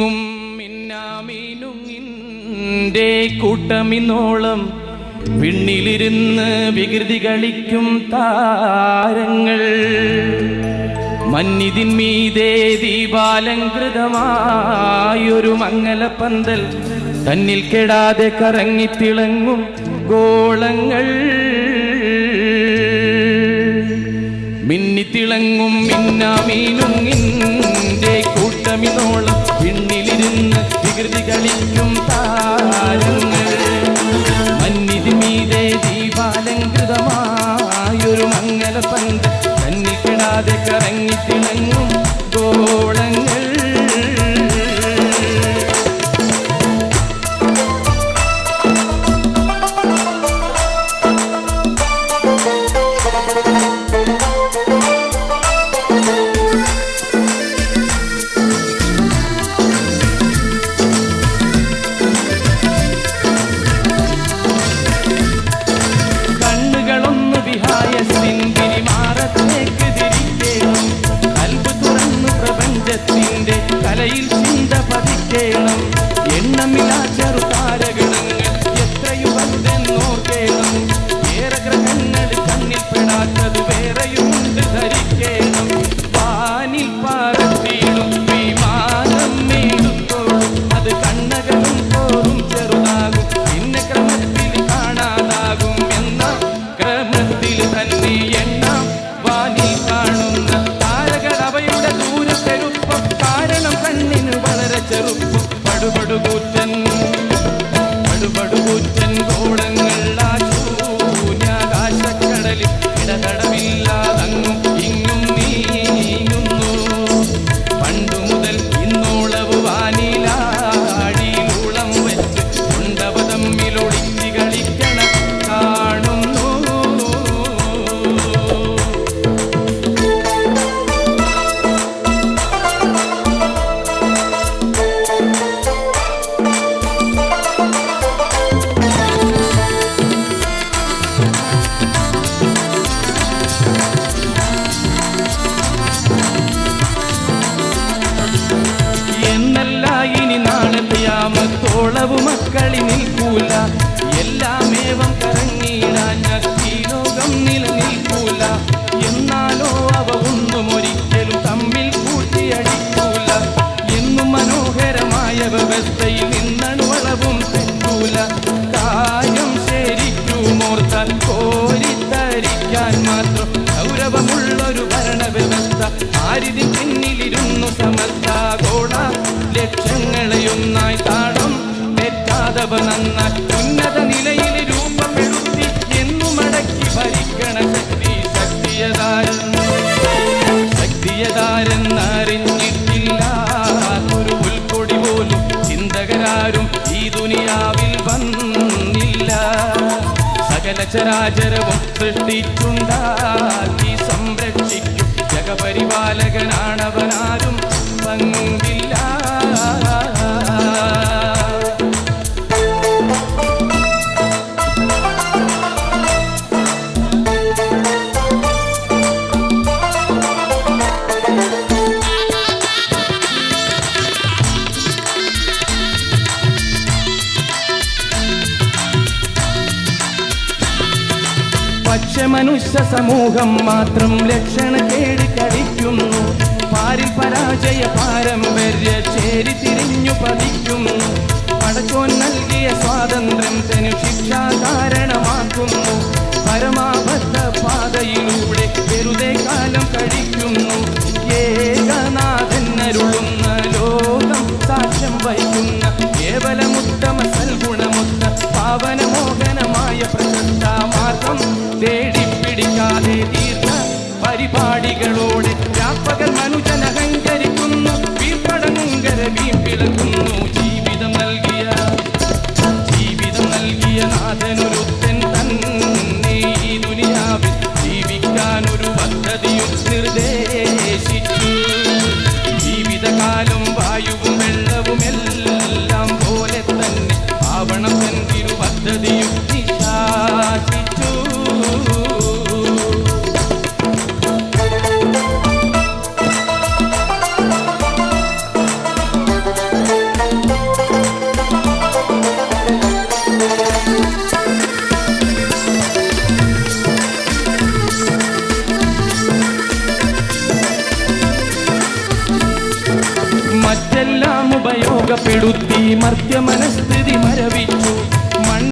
ും മിന്നാമീനുങ്ങിന്റെ കൂട്ടമിന്നോളം വിണ്ണിലിരുന്ന് വികൃതി കളിക്കും താരങ്ങൾ. മന്നിതിന്മീതേ ദീപാലങ്കൃതമായൊരു മംഗലപ്പന്തൽ തന്നിൽ കെടാതെ കറങ്ങിത്തിളങ്ങും ഗോളങ്ങൾ. മിന്നിത്തിളങ്ങും മിന്നാമീനുങ്ങിന്റെ കൂട്ടമിനോളം പിന്നിലിരുന്ന് വികൃതി കളിക്കും താരങ്ങൾ. മന്നിതി മീതെ ദീപാലങ്കൃതമായൊരു മംഗലപന്ത് തന്നിൽ കിടാതെ കറങ്ങിത്തിളങ്ങും ഗോളങ്ങൾ. മക്കളി നിൽക്കൂല. എല്ലാമേവം ലോകം നിലനിൽക്കൂല എന്നാലോ അവ ഒന്നും ഒരിക്കലും തമ്മിൽ കൂട്ടിയടിക്കൂല. എന്നും മനോഹരമായ വ്യവസ്ഥയിൽ നിന്നണുവളവും തെറ്റൂല കാര്യം ശരിക്കുമോർത്താൽ കോരിത്തരിക്കാൻ മാത്രം ഗൗരവമുള്ളൊരു ഭരണവ്യവസ്ഥ. ആരിതിൻ പിന്നിലിരുന്നു സമസ്താഗോള ലക്ഷ്യങ്ങളെയൊന്നായി താളം തെറ്റാതവ നന്നായി ഉന്നത നിലയിൽ രൂപമെടുത്തി എന്നു മടക്കി ഭരിക്കണ ശക്തി ശക്തിയതാരൻ ശക്തിയതാരെന്നറിഞ്ഞിട്ടില്ല. ഒരു ഉൾക്കൊടി പോലും ചിന്തകരാരും ഈ ദുനിയാവിൽ വന്നില്ല. സകല ചരാചരവും സൃഷ്ടിച്ചുണ്ടാക്കി സംരക്ഷിക്കും. ജഗപരിപാലകനാണവനാരും പങ്കില്ല. മനുഷ്യ സമൂഹം മാത്രം ലക്ഷണ കേടി കഴിക്കുന്നു പാരിൽ പരാജയ പാരമ്പര്യ ചേരി തിരിഞ്ഞു പതിക്കുന്നു. പടച്ചോൻ നൽകിയ സ്വാതന്ത്ര്യം തനു ശിക്ഷാ കാരണമാക്കുന്നു. പരമാബദ്ധ പാതയിലൂടെ വെറുതെ പാവനമോഹനമായ പ്രശസ്ത മാർഗം തേടിപ്പിടിക്കാതെ തീർന്ന പരിപാടികളോടെ രാപ്പകൽ മനുജൻ മറ്റെല്ലാം ഉപയോഗപ്പെടുത്തി മർത്യ മനസ്ഥിതി മരവിച്ചു.